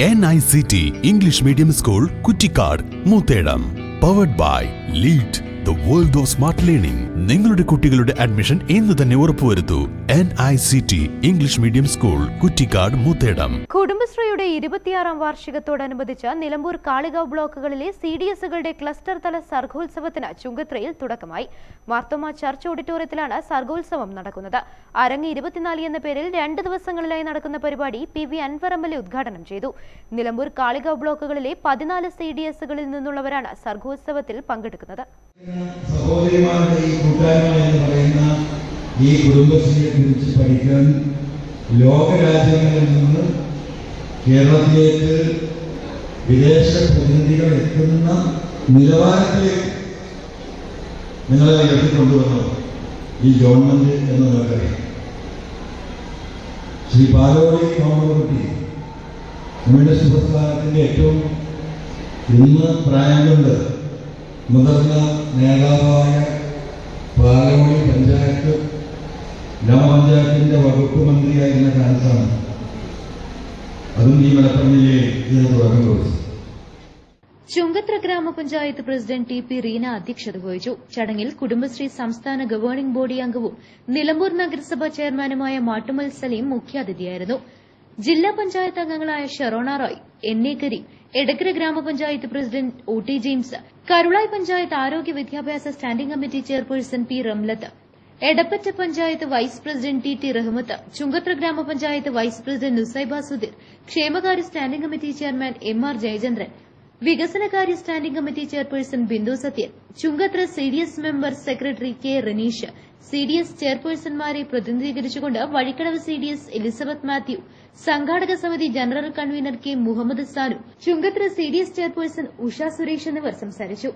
N I C T English medium school Kuttikkad Moothedam powered by lead the world of smart learning നിങ്ങളുടെ കുട്ടികളുടെ admission ഇന്ന് തന്നെ ഉറപ്പുവരുത്തൂ. N I C T English medium school Kuttikkad Moothedam. കുടുംബശ്രീയുടെ ഇരുപത്തിയാറാം വാർഷികത്തോടനുബന്ധിച്ച് നിലമ്പൂർ കാളികാവ് ബ്ലോക്കുകളിലെ C D എസുകളുടെ cluster തല സർഗോത്സവത്തിന് ചുങ്കത്രയിൽ തുടക്കമായി. മാർത്തോമ ചർച്ച് ഓഡിറ്റോറിയത്തിലാണ് സർഗോത്സവം നടക്കുന്നത്. അരങ്ങ് ഇരുപത്തിനാല് എന്ന പേരിൽ രണ്ട് ദിവസങ്ങളിലായി നടക്കുന്ന പരിപാടി പി വി എ ഉദ്ഘാടനം ചെയ്തു. നിലമ്പൂർ കാളികാവ് ബ്ലോക്കുകളിലെ പതിനാല് സി ഡി എസുകളിൽ നിന്നുള്ളവരാണ് സർഗോത്സവത്തിൽ പങ്കെടുക്കുന്നത്. സഹോദരിമാരുടെ ഈ കൂട്ടായ്മ എന്ന് പറയുന്ന ഈ കുടുംബശ്രീയെ കുറിച്ച് പഠിക്കാൻ ലോകരാജ്യങ്ങളിൽ നിന്ന് കേരളത്തിലേക്ക് വിദേശ പ്രതിനിധികൾ എത്തുന്ന നിലവാരത്തിലേക്ക് നിങ്ങളെ ഉയർത്തിക്കൊണ്ടുവന്നു. ഈ ഗവൺമെന്റ് എന്ന് നിങ്ങൾക്കറിയാം. ശ്രീ പാലോളി കോമകുട്ടി കമ്മ്യൂണിസ്റ്റ് പ്രസ്ഥാനത്തിന്റെ ഏറ്റവും ഇന്ന് പ്രായം കൊണ്ട് മുതിർന്ന നേതാവായ പാലമൊഴി പഞ്ചായത്ത് ഗ്രാമപഞ്ചായത്തിന്റെ വകുപ്പ് മന്ത്രിയായിരുന്ന കാലത്താണ് അതും ഈ മലപ്പുറം ജില്ലയിൽ തുടക്കം കുറിച്ചത്. ചുങ്കത്ര ഗ്രാമപഞ്ചായത്ത് പ്രസിഡന്റ് ടി പി റീന അധ്യക്ഷത വഹിച്ചു. ചടങ്ങിൽ കുടുംബശ്രീ സംസ്ഥാന ഗവേണിംഗ് ബോഡി അംഗവും നിലമ്പൂർ നഗരസഭാ ചെയർമാനുമായ മാട്ടുമൽ സലീം മുഖ്യാതിഥിയായിരുന്നു. ജില്ലാ പഞ്ചായത്ത് അംഗങ്ങളായ ഷെറോണ റോയ് എൻ എ കരീം എടക്കര ഗ്രാമപഞ്ചായത്ത് president O T James Karulai panchayat ആരോഗ്യ വിദ്യാഭ്യാസ standing committee chairperson P Ramlath Edappatta panchayat vice president T T Rahmath Chungathara ഗ്രാമപഞ്ചായത്ത് വൈസ് പ്രസിഡന്റ് നുസൈബ സുധീർ ക്ഷേമകാര്യ standing committee chairman M R Jayachandran വികസനകാര്യ standing committee chairperson Bindu Sathyan Chungathara C D S member secretary K Raneesh C D S ചെയർപേഴ്സൺമാരെ പ്രതിനിധീകരിച്ചുകൊണ്ട് Vazhikkadavu C D S Elizabeth Mathew സംഘാടക സമിതി general convener K Muhammad Sanu Chungathara C D S chairperson Usha Suresh എന്നിവർ സംസാരിച്ചു.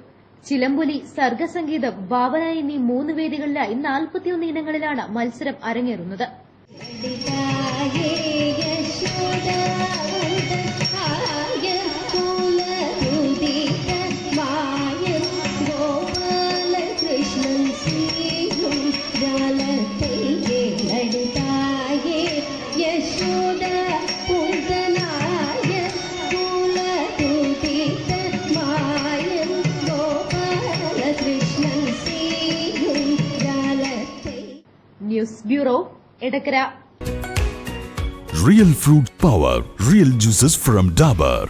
ചിലമ്പൊലി സർഗസംഗീതം ഭാവന എന്നീ മൂന്ന് വേദികളിലായി നാൽപ്പത്തിയൊന്ന് ഇനങ്ങളിലാണ് മത്സരം അരങ്ങേറുന്നത്. News bureau Edakkara Real fruit power, real juices from Dabur.